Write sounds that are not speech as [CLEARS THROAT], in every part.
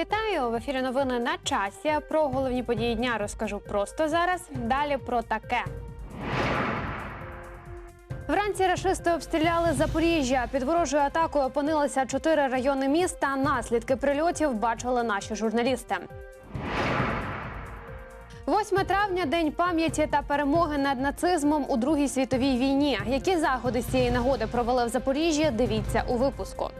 Вітаю в ефірі. Новини на часі. Про головні події дня розкажу просто зараз. Далі про таке. Вранці рашисти обстріляли Запоріжжя. Під ворожою атакою опинилися чотири райони міста. Наслідки прильотів бачили наші журналісти. 8 травня день пам'яті та перемоги над нацизмом у Другій світовій війні. Які заходи з цієї нагоди провели в Запоріжжі? Дивіться у випуску.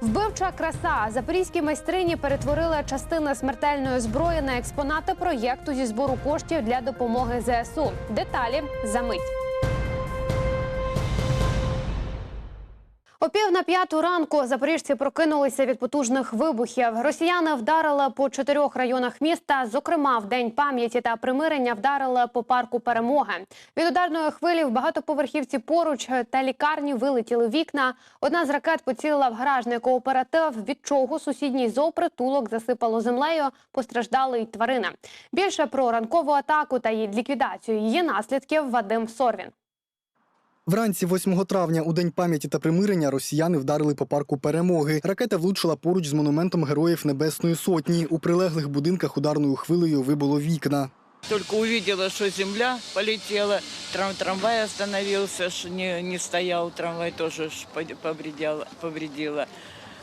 Вбивча краса запорізькі майстрині перетворили частину смертельної зброї на експонати проєкту зі збору коштів для допомоги ЗСУ. Деталі за мить. О пів на п'яту ранку запоріжці прокинулися від потужних вибухів. Росіяни вдарили по чотирьох районах міста. Зокрема, в день пам'яті та примирення вдарили по парку перемоги. Від ударної хвилі в багатоповерхівці поруч та лікарні вилетіли вікна. Одна з ракет поцілила в гаражний кооператив, від чого сусідній зоопритулок засипало землею. Постраждали й тварини. Більше про ранкову атаку та її ліквідацію її наслідків Вадим Сорвін. Вранці 8 травня, у день пам'яті та примирення, росіяни вдарили по парку перемоги. Ракета влучила поруч з монументом Героїв Небесної Сотні. У прилеглих будинках ударною хвилею вибуло вікна. Только побачила, що земля полетіла, трам трамвай остановился, ш- не, не стояв, трамвай теж повредила.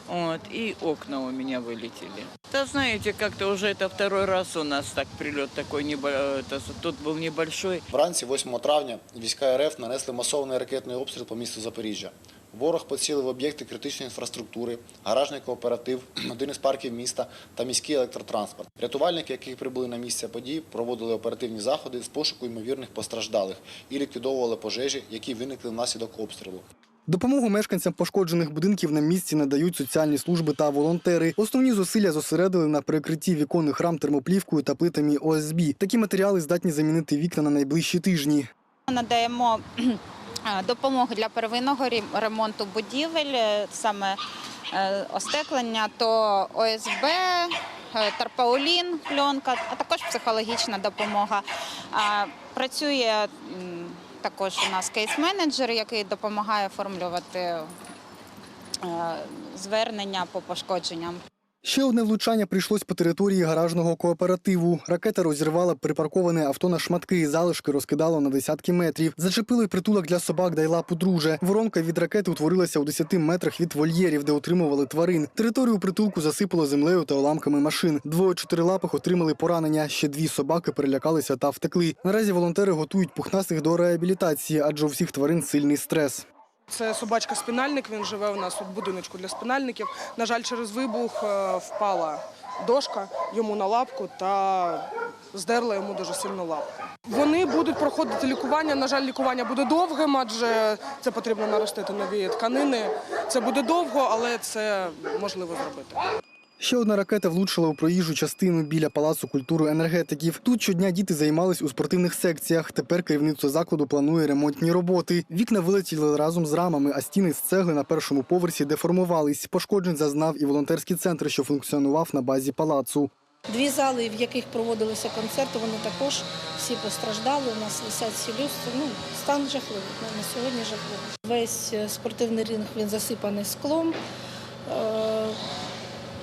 Вот, и окна у меня вылетели. Да знаете, как-то уже это второй раз у нас так прилет такой, небо- это, тут был небольшой. Вранці 8 травня війська РФ нанесли масований ракетний обстріл по місту Запоріжжя. Ворог поцілив об'єкти критичної інфраструктури, гаражний кооператив, [CLEARS THROAT] один із парків міста та міський електротранспорт. Рятувальники, які прибули на місце події, проводили оперативні заходи з пошуку ймовірних постраждалих і ліквідовували пожежі, які виникли внаслідок обстрілу. Допомогу мешканцям пошкоджених будинків на місці надають соціальні служби та волонтери. Основні зусилля зосередили на перекритті віконних рам термоплівкою та плитами ОСБ. Такі матеріали здатні замінити вікна на найближчі тижні. Надаємо [CLEARS THROAT] допомогу для первинного ремонту будівель, е, саме е, остеклення, то ОСБ, е, тарпаулін, пленка, а також психологічна допомога. Працює також у нас кейс-менеджер, який допомагає оформлювати е, звернення по пошкодженням. Ще одне влучання прийшлось по території гаражного кооперативу. Ракета розірвала припарковане авто на шматки, залишки розкидало на десятки метрів. Зачепили притулок для собак Дайла подруже. Воронка від ракети утворилася у 10 метрах від вольєрів, де утримували тварин. Територію притулку засипало землею та уламками машин. Двоє чотирилапих отримали поранення. Ще дві собаки перелякалися та втекли. Наразі волонтери готують пухнастих до реабілітації, адже у всіх тварин сильний стрес. Це собачка спінальник. Він живе у нас у будиночку для спінальників. На жаль, через вибух е, впала дошка йому на лапку та здерла йому дуже сильно лапку. Вони будуть проходити лікування. На жаль, лікування буде довгим, адже це потрібно наростити нові тканини. Це буде довго, але це можливо зробити. Ще одна ракета влучила у проїжджу частину біля палацу культури енергетиків. Тут щодня діти займались у спортивних секціях. Тепер керівництво закладу планує ремонтні роботи. Вікна вилетіли разом з рамами, а стіни з цегли на першому поверсі деформувались. Пошкоджень зазнав і волонтерський центр, що функціонував на базі палацу. Дві зали, в яких проводилися концерти, вони також всі постраждали. У нас висять всі люстри. Ну, стан жахливий. ну, На сьогодні жахливий. Весь е, спортивний ринг він засипаний склом.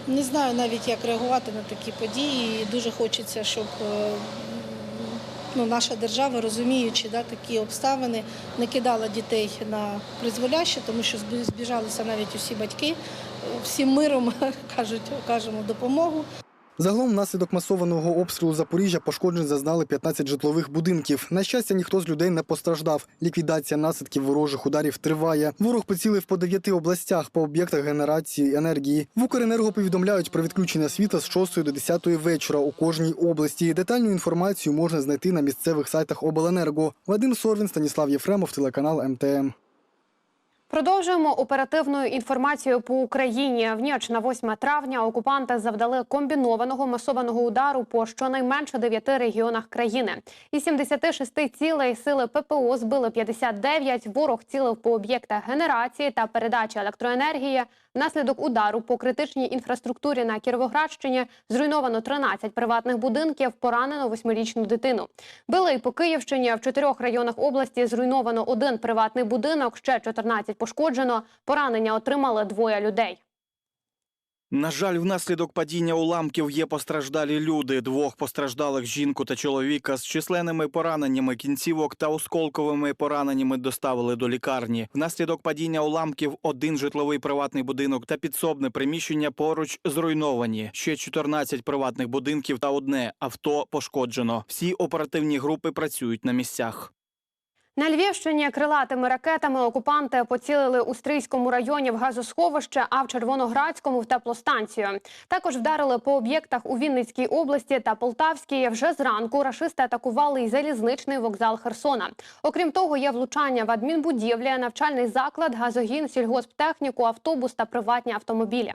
Не знаю навіть, як реагувати на такі події. І дуже хочеться, щоб е, ну, наша держава, розуміючи да, такі обставини, не кидала дітей на призволяще, тому що збіжалися навіть усі батьки. Всім миром [LAUGHS] кажуть, кажемо допомогу. Загалом, внаслідок масованого обстрілу Запоріжжя пошкоджень зазнали 15 житлових будинків. На щастя, ніхто з людей не постраждав. Ліквідація наслідків ворожих ударів триває. Ворог поцілив по дев'яти областях по об'єктах генерації енергії. В Укренерго повідомляють про відключення світла з 6 до 10 вечора у кожній області. Детальну інформацію можна знайти на місцевих сайтах Обленерго. Вадим Сорвін, Станіслав Єфремов, телеканал МТМ. Продовжуємо оперативною інформацією по Україні. В ніч на 8 травня окупанти завдали комбінованого масованого удару по щонайменше 9 регіонах країни. Із 76 цілей сили ППО збили 59. Ворог цілив по об'єктах генерації та передачі електроенергії. Внаслідок удару по критичній інфраструктурі на Кіровоградщині зруйновано 13 приватних будинків, поранено восьмирічну дитину. Били й по Київщині в чотирьох районах області зруйновано один приватний будинок, ще 14 пошкоджено. Поранення отримали двоє людей. На жаль, внаслідок падіння уламків є постраждалі люди. Двох постраждалих жінку та чоловіка з численними пораненнями кінцівок та осколковими пораненнями доставили до лікарні. Внаслідок падіння уламків один житловий приватний будинок та підсобне приміщення поруч зруйновані. Ще 14 приватних будинків та одне авто пошкоджено. Всі оперативні групи працюють на місцях. На Львівщині крилатими ракетами окупанти поцілили у Стрийському районі в газосховище, а в Червоноградському в теплостанцію. Також вдарили по об'єктах у Вінницькій області та Полтавській. Вже зранку рашисти атакували й залізничний вокзал Херсона. Окрім того, є влучання в адмінбудівлі, навчальний заклад, газогін, сільгосптехніку, автобус та приватні автомобілі.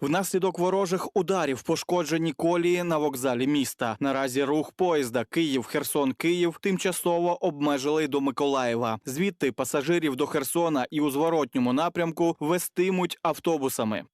Внаслідок ворожих ударів пошкоджені колії на вокзалі міста. Наразі рух поїзда Київ Херсон Київ тимчасово обмежили до Миколаєва. Звідти пасажирів до Херсона і у зворотньому напрямку вестимуть автобусами.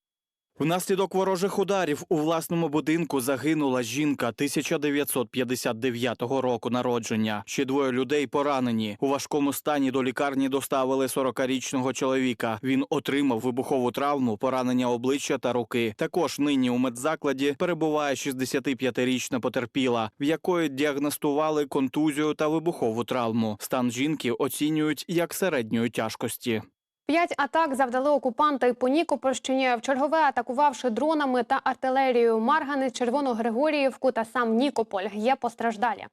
Внаслідок ворожих ударів у власному будинку загинула жінка 1959 року народження. Ще двоє людей поранені. У важкому стані до лікарні доставили 40-річного чоловіка. Він отримав вибухову травму, поранення обличчя та руки. Також нині у медзакладі перебуває 65-річна потерпіла, в якої діагностували контузію та вибухову травму. Стан жінки оцінюють як середньої тяжкості. П'ять атак завдали окупанти по Нікопольщині, вчергове атакувавши дронами та артилерією Марганець, Червоногригоріївку та сам Нікополь. Є постраждалі.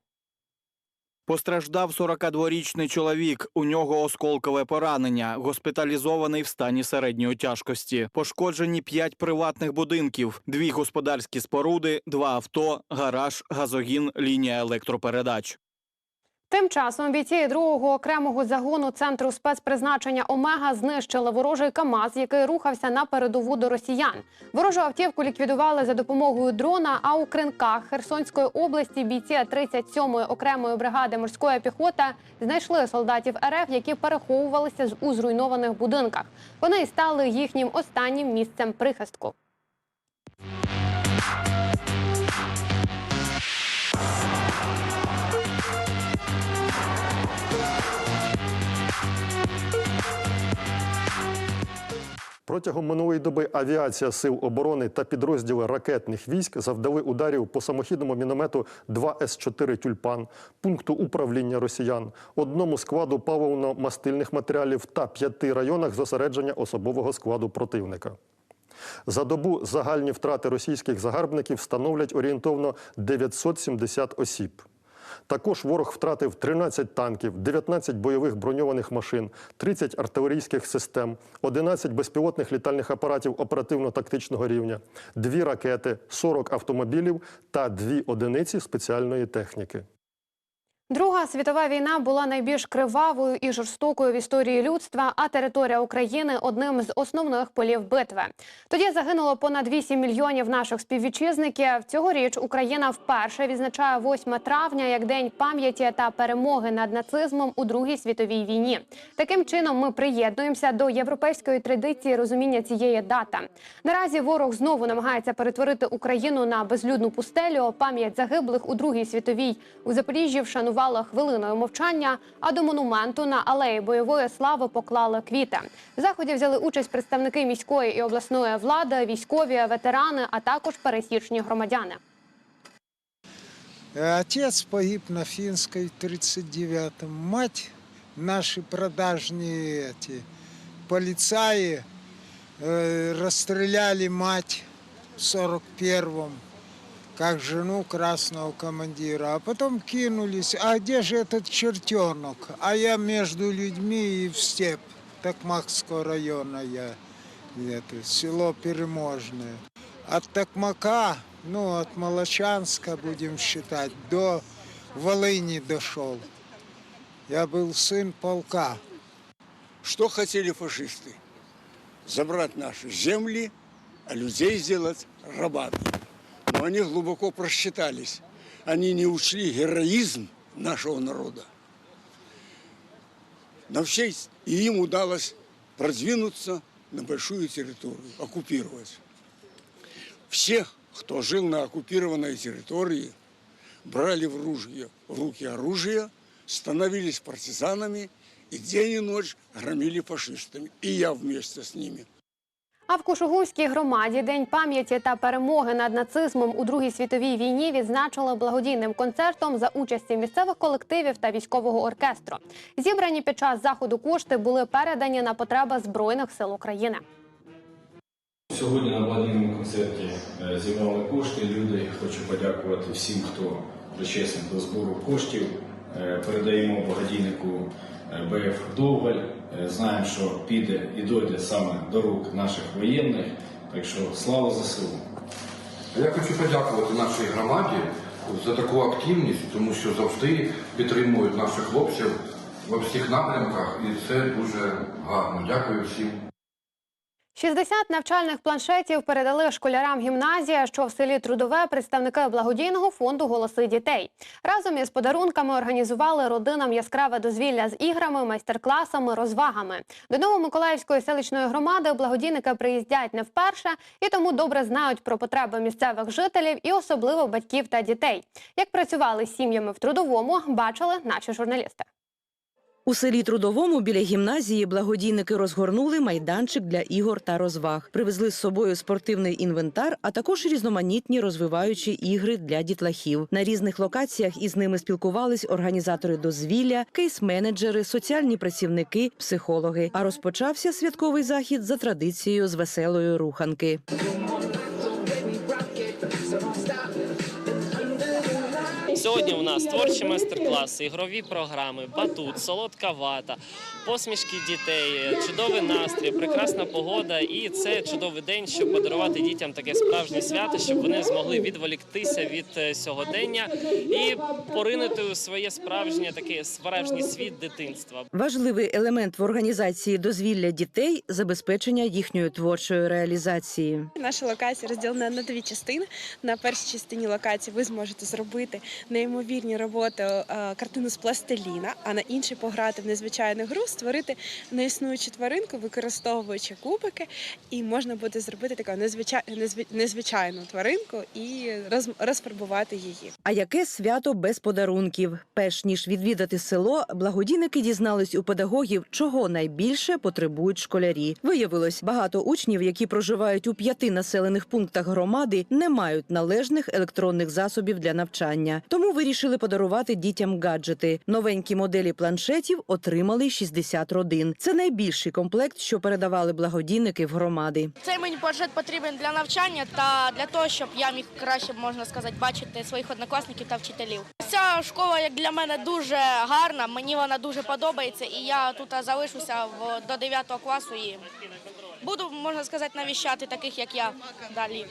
Постраждав 42-річний чоловік. У нього осколкове поранення, госпіталізований в стані середньої тяжкості. Пошкоджені п'ять приватних будинків, дві господарські споруди, два авто, гараж, газогін, лінія електропередач. Тим часом бійці другого окремого загону центру спецпризначення Омега знищили ворожий КАМАЗ, який рухався на передову до росіян. Ворожу автівку ліквідували за допомогою дрона. А у кринках Херсонської області бійці 37-ї окремої бригади морської піхоти знайшли солдатів РФ, які переховувалися у зруйнованих будинках. Вони стали їхнім останнім місцем прихистку. Протягом минулої доби авіація сил оборони та підрозділи ракетних військ завдали ударів по самохідному міномету 2 С-4 «Тюльпан», пункту управління росіян, одному складу паливно-мастильних матеріалів та п'яти районах зосередження особового складу противника. За добу загальні втрати російських загарбників становлять орієнтовно 970 осіб. Також ворог втратив 13 танків, 19 бойових броньованих машин, 30 артилерійських систем, 11 безпілотних літальних апаратів оперативно-тактичного рівня, 2 ракети, 40 автомобілів та 2 одиниці спеціальної техніки. Друга світова війна була найбільш кривавою і жорстокою в історії людства, а територія України одним з основних полів битви. Тоді загинуло понад 8 мільйонів наших співвітчизників. Цьогоріч Україна вперше відзначає 8 травня як день пам'яті та перемоги над нацизмом у Другій світовій війні. Таким чином ми приєднуємося до європейської традиції розуміння цієї дати. Наразі ворог знову намагається перетворити Україну на безлюдну пустелю. Пам'ять загиблих у Другій світовій у Запоріжжі вшанувала хвилиною мовчання. А до монументу на алеї бойової слави поклали квіти. В заході взяли участь представники міської і обласної влади, військові, ветерани, а також пересічні громадяни. Отец погиб на Финской в 39-м. Мать, наши продажные эти полицаи, э, расстреляли мать в 41-м, Как жену красного командира. А потом кинулись, а где же этот чертенок? А я между людьми и в степь Токмакского района я, это, село Переможное. От Токмака, ну, от Молочанска, будем считать, до Волыни дошел. Я был сын полка. Что хотели фашисты? Забрать наши земли, а людей сделать рабами. Но они глубоко просчитались. Они не учли героизм нашего народа. На всей... И им удалось продвинуться на большую территорию, оккупировать. Всех, кто жил на оккупированной территории, брали в, ружье, в руки оружие, становились партизанами и день и ночь громили фашистами. И я вместе с ними. А в Кушугумській громаді День пам'яті та перемоги над нацизмом у Другій світовій війні відзначили благодійним концертом за участі місцевих колективів та військового оркестру. Зібрані під час заходу кошти були передані на потреби збройних сил України. Сьогодні на благодійному концерті е, зібрали кошти. Люди хочу подякувати всім, хто причесний до збору коштів. Е, Передаємо благодійнику БФ Довгаль. Е, Знаємо, що піде і дойде саме до рук наших воєнних. Так що слава ЗСУ! Я хочу подякувати нашій громаді за таку активність, тому що завжди підтримують наших хлопців во всіх напрямках, і це дуже гарно. Дякую всім. 60 навчальних планшетів передали школярам гімназія, що в селі Трудове представники благодійного фонду Голоси дітей. Разом із подарунками організували родинам яскраве дозвілля з іграми, майстер-класами, розвагами. До Новомиколаївської селищної громади благодійники приїздять не вперше і тому добре знають про потреби місцевих жителів і особливо батьків та дітей. Як працювали з сім'ями в трудовому, бачили наші журналісти. У селі Трудовому біля гімназії благодійники розгорнули майданчик для ігор та розваг. Привезли з собою спортивний інвентар, а також різноманітні розвиваючі ігри для дітлахів. На різних локаціях із ними спілкувались організатори дозвілля, кейс-менеджери, соціальні працівники, психологи. А розпочався святковий захід за традицією з веселої руханки. Нас творчі майстер-класи, ігрові програми, батут, солодка вата, посмішки дітей, чудовий настрій, прекрасна погода. І це чудовий день, щоб подарувати дітям таке справжнє свято, щоб вони змогли відволіктися від е, сьогодення і поринути у своє справжнє таке справжній світ дитинства. Важливий елемент в організації дозвілля дітей забезпечення їхньої творчої реалізації. Наша локація розділена на дві частини. На першій частині локації ви зможете зробити неймовірні роботи е, картину з пластиліна, а на іншій пограти в незвичайну гру, створити неіснуючу тваринку, використовуючи кубики, і можна буде зробити таку незвичайну тваринку і роз... розфарбувати її. А яке свято без подарунків? Перш ніж відвідати село, благодійники дізнались у педагогів, чого найбільше потребують школярі. Виявилось, багато учнів, які проживають у п'яти населених пунктах громади, не мають належних електронних засобів для навчання. Тому вирішили подарувати дітям гаджети. Новенькі моделі планшетів отримали 60 родин. Це найбільший комплект, що передавали благодійники в громади. Цей мені планшет потрібен для навчання та для того, щоб я міг краще можна сказати бачити своїх однокласників та вчителів. Ця школа як для мене дуже гарна. Мені вона дуже подобається, і я тут залишуся в до 9 класу і буду можна сказати навіщати таких, як я далі.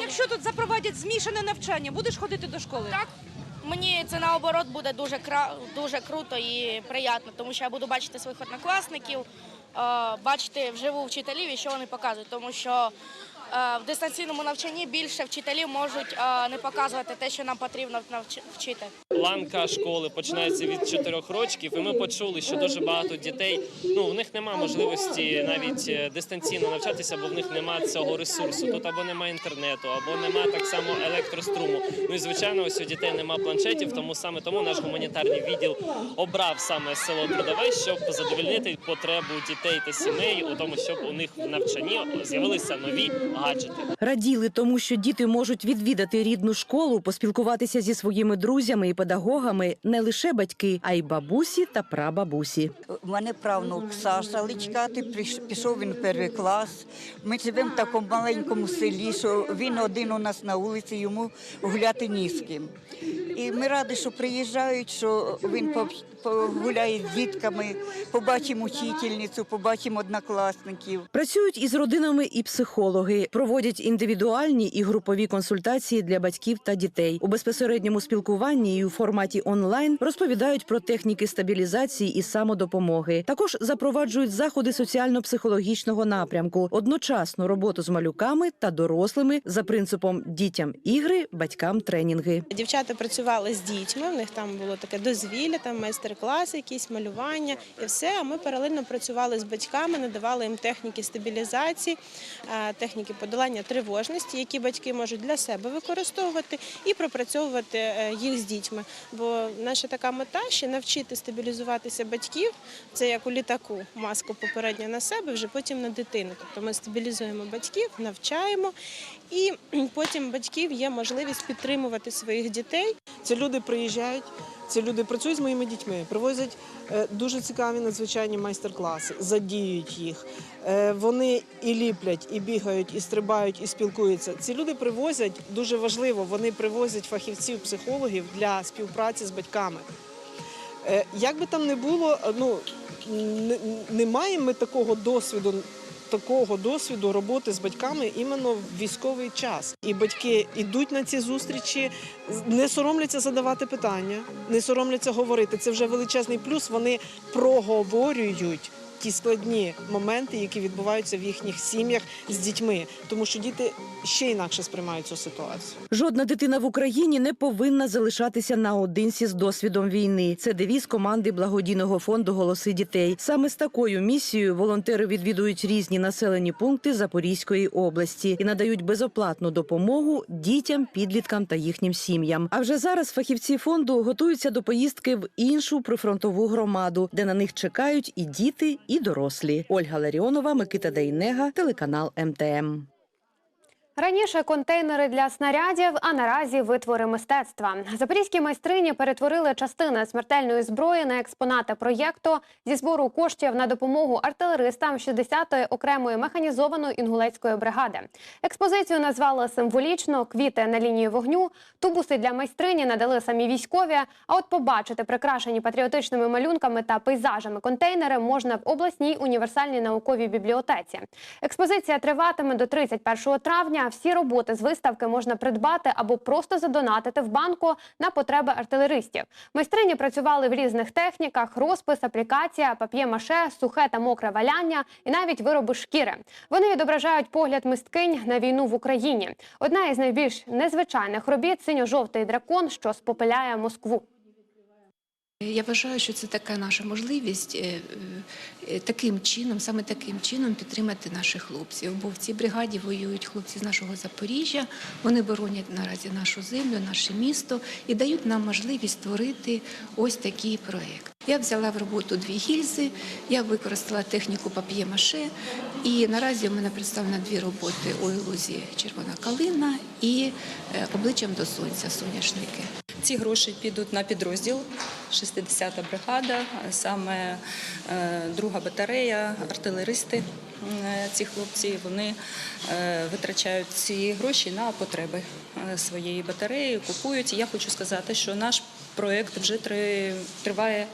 Якщо тут запровадять змішане навчання, будеш ходити до школи? Так. Мені це наоборот буде дуже кра... дуже круто і приємно, тому що я буду бачити своїх однокласників, е, бачити вживу вчителів і що вони показують, тому що е, в дистанційному навчанні більше вчителів можуть е, не показувати те, що нам потрібно навч- вчити. Ланка школи починається від 4 років, і ми почули, що дуже багато дітей ну в них немає можливості навіть е, дистанційно навчатися, бо в них немає цього ресурсу. Тут або немає інтернету, або немає так само електроструму. Ну і звичайно, ось у дітей немає планшетів, тому саме тому наш гуманітарний відділ обрав саме село Трудове, щоб задовольнити потребу дітей та сімей у тому, щоб у них в навчанні з'явилися нові гаджети. Раділи тому, що діти можуть відвідати рідну школу, поспілкуватися зі своїми друзями і педагогами не лише батьки, а й бабусі та прабабусі. У мене правнук Саша Личкати, пішов він в перший клас. Ми живемо в такому маленькому селі, що він один у нас на вулиці, йому гуляти ні з ким. І ми раді, що приїжджають, що він погуляє з дітками, побачимо учительницю, побачимо однокласників. Працюють із родинами і психологи, проводять індивідуальні і групові консультації для батьків та дітей. У безпосередньому спілкуванні і у форматі онлайн розповідають про техніки стабілізації і самодопомоги. Також запроваджують заходи соціально-психологічного напрямку, одночасну роботу з малюками та дорослими за принципом дітям ігри, батькам тренінги. Дівчата працювали з дітьми. В них там було таке дозвілля, там майстер-класи, якісь малювання і все. А ми паралельно працювали з батьками, надавали їм техніки стабілізації, е, техніки подолання тривожності, які батьки можуть для себе використовувати і пропрацьовувати е, їх з дітьми. Бо наша така мета ще навчити стабілізуватися батьків. Це як у літаку, маску попередньо на себе, вже потім на дитину. Тобто ми стабілізуємо батьків, навчаємо, і [CLEARS THROAT] потім батьків є можливість підтримувати своїх дітей. Ці люди приїжджають, ці люди працюють з моїми дітьми, привозять е, дуже цікаві надзвичайні майстер-класи, задіюють їх. Е, Вони і ліплять, і бігають, і стрибають, і спілкуються. Ці люди привозять дуже важливо. Вони привозять фахівців, психологів для співпраці з батьками. Е, Як би там не було, ну не, не маємо ми такого досвіду. Такого досвіду роботи з батьками іменно в військовий час. І батьки йдуть на ці зустрічі, не соромляться задавати питання, не соромляться говорити. Це вже величезний плюс. Вони проговорюють ті складні моменти, які відбуваються в їхніх сім'ях з дітьми, тому що діти ще інакше сприймають цю ситуацію. Жодна дитина в Україні не повинна залишатися наодинці з досвідом війни. Це девіз команди благодійного фонду Голоси дітей. Саме з такою місією волонтери відвідують різні населені пункти Запорізької області і надають безоплатну допомогу дітям, підліткам та їхнім сім'ям. А вже зараз фахівці фонду готуються до поїздки в іншу прифронтову громаду, де на них чекають і діти, і дорослі. Ольга Ларіонова, Микита Дейнега, телеканал МТМ. Раніше контейнери для снарядів, а наразі витвори мистецтва. Запорізькі майстрині перетворили частини смертельної зброї на експонати проєкту зі збору коштів на допомогу артилеристам 60-ї окремої механізованої інгулецької бригади. Експозицію назвали символічно квіти на лінії вогню. Тубуси для майстрині надали самі військові. А от побачити прикрашені патріотичними малюнками та пейзажами контейнери можна в обласній універсальній науковій бібліотеці. Експозиція триватиме до 31 травня. Всі роботи з виставки можна придбати або просто задонатити в банку на потреби артилеристів. Майстрині працювали в різних техніках: розпис, аплікація, пап'є-маше, сухе та мокре валяння і навіть вироби шкіри. Вони відображають погляд мисткинь на війну в Україні. Одна із найбільш незвичайних робіт синьо-жовтий дракон, що спопиляє Москву. Я вважаю, що це така наша можливість е, е, таким чином, саме таким чином підтримати наших хлопців. Бо в цій бригаді воюють хлопці з нашого Запоріжжя. Вони боронять наразі нашу землю, наше місто і дають нам можливість створити ось такий проект. Я взяла в роботу дві гільзи, я використала техніку пап'є-маше, і наразі у мене представлено дві роботи у ілузі червона калина і е, обличчям до сонця соняшники. Ці гроші підуть на підрозділ 60-та бригада, саме е, друга батарея, артилеристи. е, Ці хлопці вони е, витрачають ці гроші на потреби своєї батареї, купують. Я хочу сказати, що наш проєкт вже три- триває.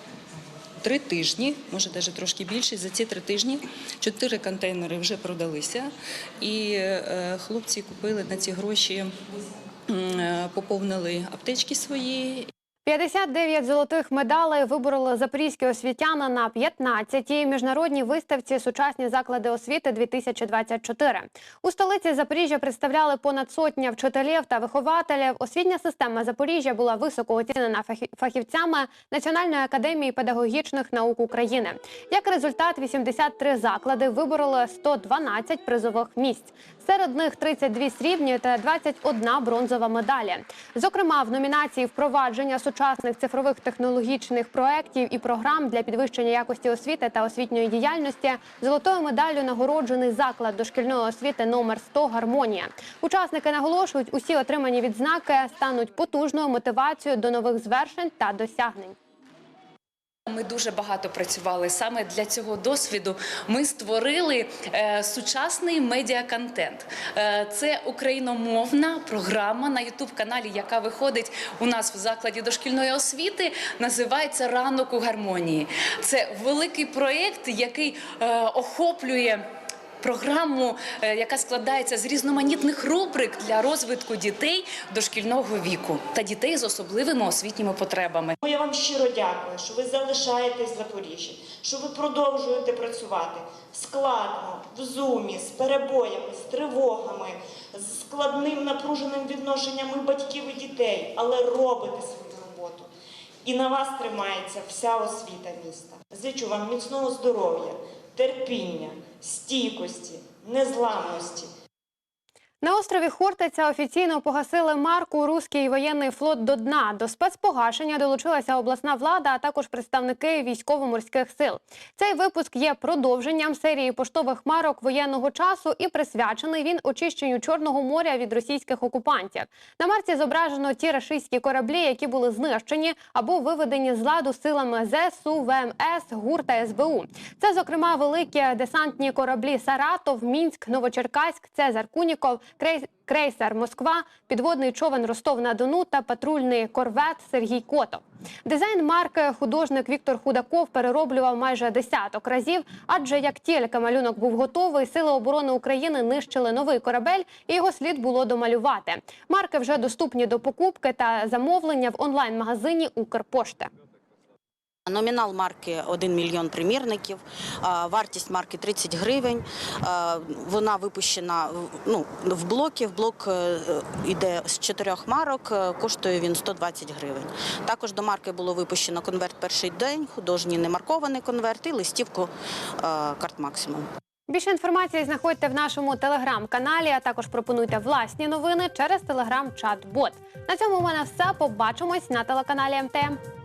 Три тижні, може навіть трошки більше. За ці три тижні чотири контейнери вже продалися, і хлопці купили на ці гроші, поповнили аптечки свої 59 золотих медалей вибороли запорізькі освітяни на 15-й міжнародній виставці Сучасні заклади освіти 2024 У столиці Запоріжжя представляли понад сотня вчителів та вихователів. Освітня система Запоріжжя була високо оцінена фахівцями Національної академії педагогічних наук України. Як результат, 83 заклади вибороли 112 призових місць. Серед них 32 срібні та 21 бронзова медалі. Зокрема, в номінації впровадження сучасних цифрових технологічних проєктів і програм для підвищення якості освіти та освітньої діяльності золотою медаллю нагороджений заклад дошкільної освіти номер 100 Гармонія. Учасники наголошують, усі отримані відзнаки стануть потужною мотивацією до нових звершень та досягнень. Ми дуже багато працювали саме для цього досвіду. Ми створили е, сучасний медіаконтент. Е, це україномовна програма на ютуб каналі, яка виходить у нас в закладі дошкільної освіти. Називається Ранок у гармонії. Це великий проєкт, який е, охоплює. Програму, е, яка складається з різноманітних рубрик для розвитку дітей дошкільного віку та дітей з особливими освітніми потребами. Я вам щиро дякую, що ви залишаєтесь в Запоріжжі, що ви продовжуєте працювати складно, в зумі, з перебоями, з тривогами, з складним напруженим відношенням і батьків і дітей, але робите свою роботу. І на вас тримається вся освіта міста. Зичу вам міцного здоров'я, терпіння, стійкості, незламності. На острові Хортиця офіційно погасили марку Руський воєнний флот до дна. До спецпогашення долучилася обласна влада, а також представники військово-морських сил. Цей випуск є продовженням серії поштових марок воєнного часу і присвячений він очищенню Чорного моря від російських окупантів. На марці зображено ті рашистські кораблі, які були знищені або виведені з ладу силами ЗСУ, ВМС, ГУР та СБУ. Це, зокрема, великі десантні кораблі Саратов, Мінськ, Новочеркаськ, Цезар Куніков, крейсер Москва, підводний човен Ростов на Дону та патрульний корвет Сергій Котов. Дизайн марки художник Віктор Худаков перероблював майже десяток разів. Адже як тільки малюнок був готовий, сили оборони України нищили новий корабель, і його слід було домалювати. Марки вже доступні до покупки та замовлення в онлайн-магазині Укрпошти. Номінал марки 1 мільйон примірників, вартість марки 30 гривень. Вона випущена ну, в блокі. В блок е, йде з чотирьох марок, е, коштує він 120 гривень. Також до марки було випущено конверт перший день, художній немаркований конверт і листівку е, карт максимум. Більше інформації знаходьте в нашому телеграм-каналі, а також пропонуйте власні новини через телеграм-чат-бот. На цьому у мене все. Побачимось на телеканалі МТМ.